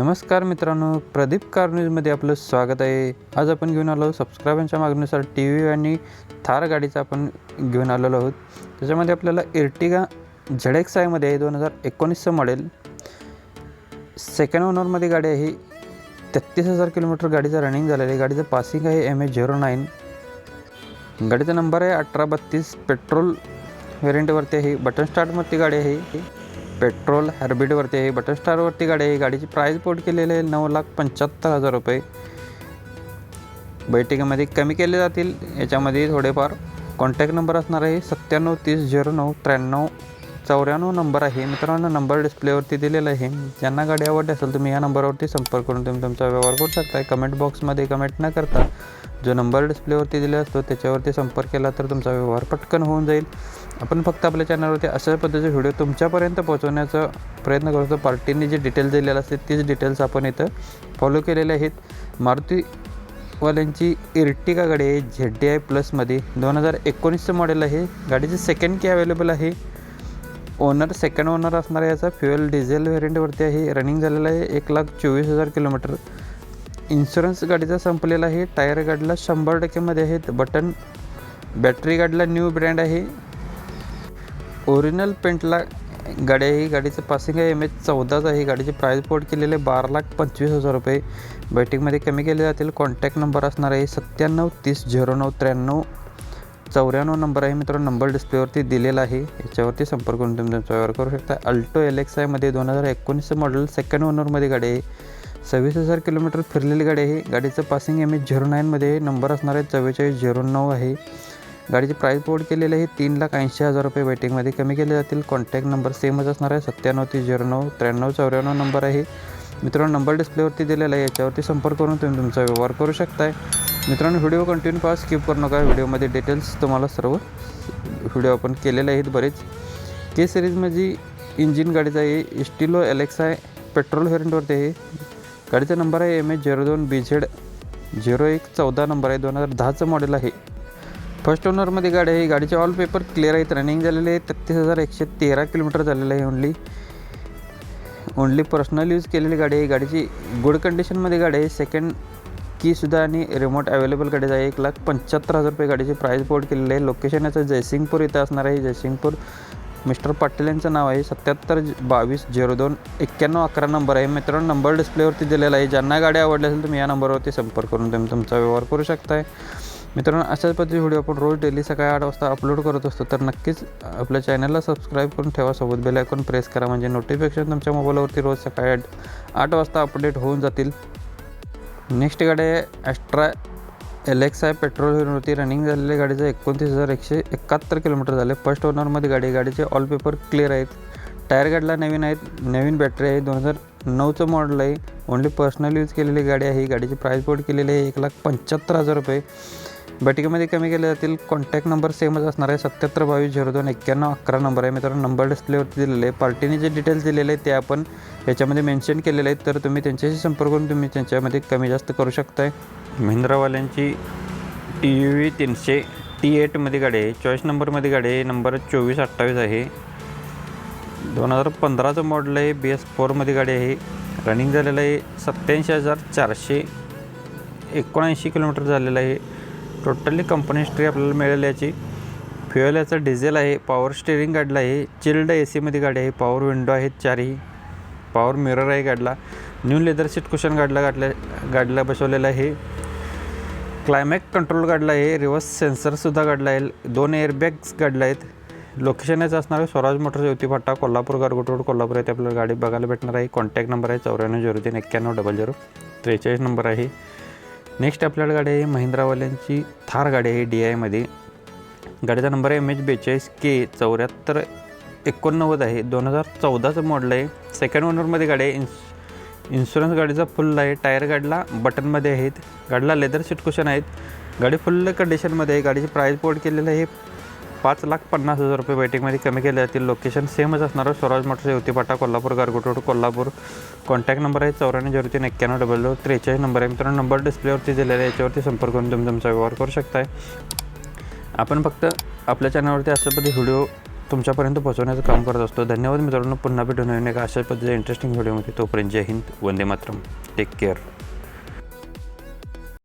नमस्कार मित्रांनो प्रदीप कार न्यूजमध्ये आपलं स्वागत आहे. आज आपण घेऊन आलो सबस्क्रायबरच्या मागणीनुसार टी व्ही आणि थार गाडीचा आपण घेऊन आलेलो आहोत. त्याच्यामध्ये आपल्याला इर्टिगा झेड एक्स आयमध्ये आहे दोन हजार एकोणीसचं मॉडेल सेकंड ओनरमध्ये गाडी आहे तेहतीस हजार किलोमीटर गाडीचं रनिंग झालेलं आहे. गाडीचं पासिंग आहे एम एच झिरो नाईन गाडीचा नंबर आहे अठरा बत्तीस. पेट्रोल व्हेरियंटवरती आहे. बटन स्टार्टवरती गाडी आहे पेट्रोल हॅर्बिटवरती आहे. बटरस्टारवरती गाडी आहे. गाडीची प्राईस पोट केलेली आहे नऊ लाख पंच्याहत्तर हजार रुपये. बैठकीमध्ये कमी केले जातील. याच्यामध्ये थोडेफार कॉन्टॅक्ट नंबर असणार आहे. सत्त्याण्णव तीस झिरो नऊ त्र्याण्णव चौऱ्याण्णव नंबर आहे. मित्रांनो नंबर डिस्प्लेवरती दिलेला आहे. ज्यांना गाडी आवडली असेल तुम्ही या नंबरवरती संपर्क करून तुम्ही तुमचा व्यवहार करू शकता कमेंट बॉक्समध्ये कमेंट न करता जो नंबर डिस्प्लेवरती दिला असतो त्याच्यावरती संपर्क केला तर तुमचा व्यवहार पटकन होऊन जाईल. आपण फक्त आपल्या चॅनलवरती अशा पद्धतीचे व्हिडिओ तुमच्यापर्यंत पोहोचवण्याचा प्रयत्न करतो पार्टीने जे डिटेल्स दिलेले असते तीच डिटेल्स आपण इथं फॉलो केलेले आहेत. मारुती वाल्यांची इर्टिका गाडी आहे. झेड डी आय प्लसमध्ये दोन हजार एकोणीसचं मॉडेल आहे. गाडीची सेकंड की अवेलेबल आहे. ओनर सेकंड ओनर असणार आहे याचा फ्युएल डिझेल व्हेरियंटवरती आहे. रनिंग झालेलं आहे. एक लाख चोवीस हजार किलोमीटर इन्शुरन्स गाडीचा संपलेला आहे. टायर गाडीला शंभर टक्केमध्ये आहेत. बटन बॅटरी गाडीला न्यू ब्रँड आहे. ओरिजिनल पेंटला गाडी आहे. गाडीचं पासिंग आहे. एम एच चौदाच आहे. गाडीची प्राईस पोर्ट केलेले बारा लाख पंचवीस हजार रुपये. बॅटिंगमध्ये कमी केले जातील. कॉन्टॅक्ट नंबर असणार आहे. सत्त्याण्णव तीस झिरो नऊ त्र्याण्णव. चौऱ्याण्णव नंबर आहे मित्रांनो नंबर डिस्प्लेवरती दिलेला आहे. याच्यावरती संपर्क करून तुम्ही तुमचा व्यवहार करू शकता. अल्टो एल एक्स आयमध्ये दोन हजार एकोणीसचं मॉडेल सेकंड ओनरमध्ये गाडी आहे. सव्वीस हजार किलोमीटर फिरलेली गाडी आहे. गाडीचं पासिंग एम एच झिरो नाईनमध्ये नंबर असणार आहे चव्वेचाळीस झिरो नऊ आहे. गाडीची प्राईस बोर्ड केलेली आहे तीन लाख ऐंशी हजार रुपये वेटिंगमध्ये कमी केले जातील. कॉन्टॅक्ट नंबर सेमच असणार आहे सत्त्याण्णव तीस झिरो नऊ त्र्याण्णव चौऱ्याण्णव नंबर आहे. मित्रांनो नंबर डिस्प्लेवरती दिलेला आहे. याच्यावरती संपर्क करून तुम्ही तुमचा व्यवहार करू शकताय. मित्रांनो व्हिडिओ कंटिन्यू पास स्किप करू नका. व्हिडिओमध्ये डिटेल्स तुम्हाला सर्व व्हिडिओ आपण केलेले आहेत बरेच. के सिरीजमध्ये इंजिन गाडीचा आहे इस्टिलो एल पेट्रोल व्हेरियंटवरती आहे. गाडीचा नंबर आहे एम एच झिरो दोन बी झेड झिरो एक चौदा नंबर आहे दोन हजार दहाचं मॉडेल आहे. फर्स्ट ओनरमध्ये गाडी आहे गाडीचे ऑल पेपर क्लिअर आहेत रनिंग झालेले आहे तेहतीस हजार एकशे तेरा किलोमीटर झालेलं आहे ओनली ओनली पर्सनल यूज केलेली गाडी आहे गाडीची गुड कंडिशनमध्ये गाडी आहे सेकंड कीसुद्धा आणि रिमोट अवेलेबल गाडीचा आहे एक लाख पंच्याहत्तर हजार रुपये गाडीची प्राईस बोर्ड केलेली आहे. लोकेशन याचं जयसिंगपूर इथं असणार आहे. जयसिंगपूर. मिस्टर पाटील यांचं नाव आहे. सत्याहत्तर बावीस झिरो दोन एक्क्याण्णव अकरा नंबर आहे. मित्रांनो नंबर डिस्प्लेवरती दिलेला आहे. ज्यांना गाडी आवडली असेल तुम्ही या नंबरवरती संपर्क करून तुम्ही तुमचा व्यवहार करू शकताय. मित्रांनो अशाच पद्धती व्हिडिओ आपण रोज डेली सकाळी आठ वाजता अपलोड करत असतो तर नक्कीच आपल्या चॅनलला सबस्क्राईब करून ठेवा. सोबत बेल आयकॉन प्रेस करा. म्हणजे नोटिफिकेशन तुमच्या मोबाईलवरती रोज सकाळी आठ आठ वाजता अपडेट होऊन जातील. नेक्स्ट गाडी आहे Astra L X I petrol होती. रनिंग झालेल्या गाडीचं एकोणतीस हजार एकशे एकाहत्तर किलोमीटर झाले. फर्स्ट ओनरमध्ये गाडी आहे. गाडीचे ऑल पेपर क्लिअर आहेत. टायर गाडीला नवीन आहेत. नवीन बॅटरी आहे. दोन हजार नऊचं मॉडल आहे. ओनली पर्सनल यूज केलेली गाडी आहे. गाडीची प्राईस बोर्ड केलेली आहे. एक लाख पंच्याहत्तर हजार रुपये. बैठकीमध्ये कमी केले जातील कॉन्टॅक्ट नंबर सेमच असणार आहे. सत्याहत्तर बावीस झिरो दोन एक्क्याण्णव अकरा नंबर आहे. मित्रांनो नंबर डिस्प्लेवरती दिलेले आहे. पार्टीने जे डिटेल्स दिलेले आहेत ते आपण याच्यामध्ये मेन्शन केलेले आहेत. तर तुम्ही त्यांच्याशी संपर्क करून तुम्ही त्यांच्यामध्ये कमी जास्त करू शकताय. महिंद्रावाल्यांची टी यू व्ही तीनशे टी एटमध्ये गाडी आहे. चॉईस नंबरमध्ये गाडी आहे. नंबर चोवीस अठ्ठावीस आहे. दोन हजार पंधराचं मॉडल आहे. बी एस फोरमध्ये गाडी आहे. रनिंग झालेलं आहे. सत्याऐंशी हजार चारशे एकोणऐंशी किलोमीटर झालेलं आहे. टोटली कंपनी हिस्ट्री आपल्याला मिळेल याची. फ्युएल याचं डिझेल आहे पॉवर स्टेअरिंग गाडीला आहे चिल्ड ए सीमध्ये गाडी आहे पॉवर विंडो आहेत चारही. पॉवर मिरर आहे गाडीला. न्यू लेदर सीट कुशन गाडीला गाडल्या गाडीला बसवलेलं आहे. क्लायमॅक कंट्रोल गाडीला आहे रिव्हर्स सेन्सरसुद्धा गाडला आहे. दोन एअरबॅग्स गाडला आहेत. लोकेशन याचं असणार आहे स्वराज मोटर्स युती फाटा कोल्हापूर गारगोट रोड कोल्हापूर येथे आपल्याला गाडी बघायला भेटणार आहे. कॉन्टॅक्ट नंबर आहे चौऱ्याण्णव झिरो तीन एक्क्याण्णव डबल झिरो त्रेचाळीस नंबर आहे. नेक्स्ट आपल्याला गाडी आहे महिंद्रावाल्यांची थार गाडी आहे डी आयमध्ये गाडीचा नंबर आहे एम एच बेचाळीस के चौऱ्याहत्तर एकोणनव्वद आहे. दोन हजार चौदाचं मॉडल आहे. सेकंड ओनरमध्ये गाडी आहे. इन्स इन्शुरन्स गाडीचा फुल आहे. टायर गाडीला बटनमध्ये आहेत. गाडीला लेदर सीट कुशन आहेत. गाडी फुल कंडिशनमध्ये आहे. गाडीची प्राईज पोर्ट केलेलं आहे. पाच लाख पन्नास हजार रुपये बैठकमध्ये कमी केले जातील. लोकेशन सेमच असणार Swaraj motors Yutipata Kolhapur Gargot road Kolhapur. Contact number आहे चौऱ्याण्णव झिरो तीन एक्क्याण्णव डबल झिरो त्रेचाळीस नंबर आहे. मित्रांनो नंबर डिस्प्लेवरती दिलेला आहे. याच्यावरती संपर्क करून तुम्ही तुमचा व्यवहार करू शकताय. आपण फक्त आपल्या चॅनलवरती अशा पद्धती व्हिडिओ तुमच्यापर्यंत पोहोचवण्याचं काम करत असतो. धन्यवाद मित्रांनो. पुन्हा भेटून येऊन एका अशा पद्धतीच्या इंटरेस्टिंग व्हिडिओमध्ये. तोपर्यंत जय हिंद. वंदे मातरम. Take care